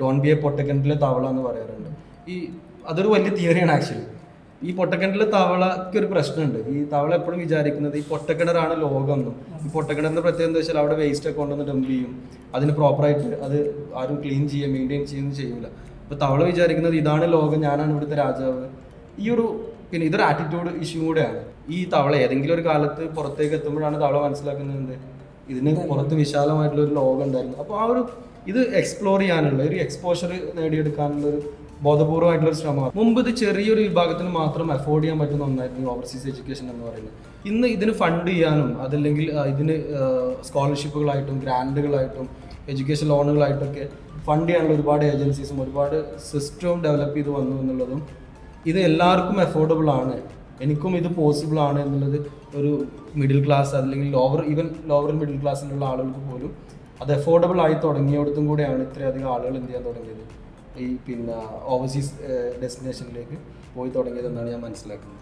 Don B A പൊട്ടക്കിണറ്റിലെ തവള എന്ന് പറയാറുണ്ട്. ഈ അതൊരു വലിയ തിയറിയാണ് ആക്ച്വലി ഈ പൊട്ടക്കിണറ്റിലെ തവളക്ക് ഒരു പ്രശ്നമുണ്ട്. ഈ തവള എപ്പോഴും വിചാരിക്കുന്നത് ഈ പൊട്ടക്കിണറാണ് ലോകം എന്നും ഈ പൊട്ടക്കിണറിന്റെ പ്രത്യേകത എന്താ വെച്ചാൽ അവിടെ വേസ്റ്റ് ഒക്കെ കൊണ്ടുവന്ന് ഡംപ് ചെയ്യും. അതിന് പ്രോപ്പറായിട്ട് അത് ആരും ക്ലീൻ ചെയ്യുക മെയിന്റെയിൻ ചെയ്യുകയും ചെയ്യൂല. അപ്പൊ തവള വിചാരിക്കുന്നത് ഇതാണ് ലോകം ഞാനാണ് ഇവിടുത്തെ രാജാവ്. ഈ ഒരു പിന്നെ ഇതൊരു ആറ്റിറ്റ്യൂഡ് ഇഷ്യൂ കൂടെയാണ്. ഈ തവള ഏതെങ്കിലും ഒരു കാലത്ത് പുറത്തേക്ക് എത്തുമ്പോഴാണ് തവള മനസ്സിലാക്കുന്നത് ഇതിന് പുറത്ത് വിശാലമായിട്ടുള്ള ഒരു ലോകം ഉണ്ടായിരുന്നു. അപ്പോൾ ആ ഒരു ഇത് എക്സ്പ്ലോർ ചെയ്യാനുള്ള ഒരു എക്സ്പോഷർ നേടിയെടുക്കാനുള്ള ഒരു ബോധപൂർവമായിട്ടുള്ള ഒരു ശ്രമമാണ്. മുമ്പ് ഇത് ചെറിയൊരു വിഭാഗത്തിന് മാത്രം അഫോർഡ് ചെയ്യാൻ പറ്റുന്ന ഒന്നായിരുന്നു ഓവർസീസ് എഡ്യൂക്കേഷൻ എന്ന് പറയുന്നത്. ഇന്ന് ഇതിന് ഫണ്ട് ചെയ്യാനും അതല്ലെങ്കിൽ ഇതിന് സ്കോളർഷിപ്പുകളായിട്ടും ഗ്രാൻഡുകളായിട്ടും എഡ്യൂക്കേഷൻ ലോണുകളായിട്ടൊക്കെ ഫണ്ട് ചെയ്യാനുള്ള ഒരുപാട് ഏജൻസീസും ഒരുപാട് സിസ്റ്റവും ഡെവലപ്പ് ചെയ്ത് വന്നു എന്നുള്ളതും ഇത് എല്ലാവർക്കും അഫോർഡബിൾ ആണ്. എനിക്കും ഇത് പോസിബിൾ ആണ് എന്നുള്ളത് ഒരു മിഡിൽ ക്ലാസ് അല്ലെങ്കിൽ ലോവർ ഈവൻ ലോവർ മിഡിൽ ക്ലാസ്സിലുള്ള ആളുകൾക്ക് പോലും അത് അഫോർഡബിൾ ആയി തുടങ്ങിയോടത്തും കൂടെയാണ് ഇത്രയധികം ആളുകൾ എന്ത് ചെയ്യാൻ തുടങ്ങിയത്. ഈ പിന്നെ ഓവർസീസ് ഡെസ്റ്റിനേഷനിലേക്ക് പോയി തുടങ്ങിയതെന്നാണ് ഞാൻ മനസ്സിലാക്കുന്നത്.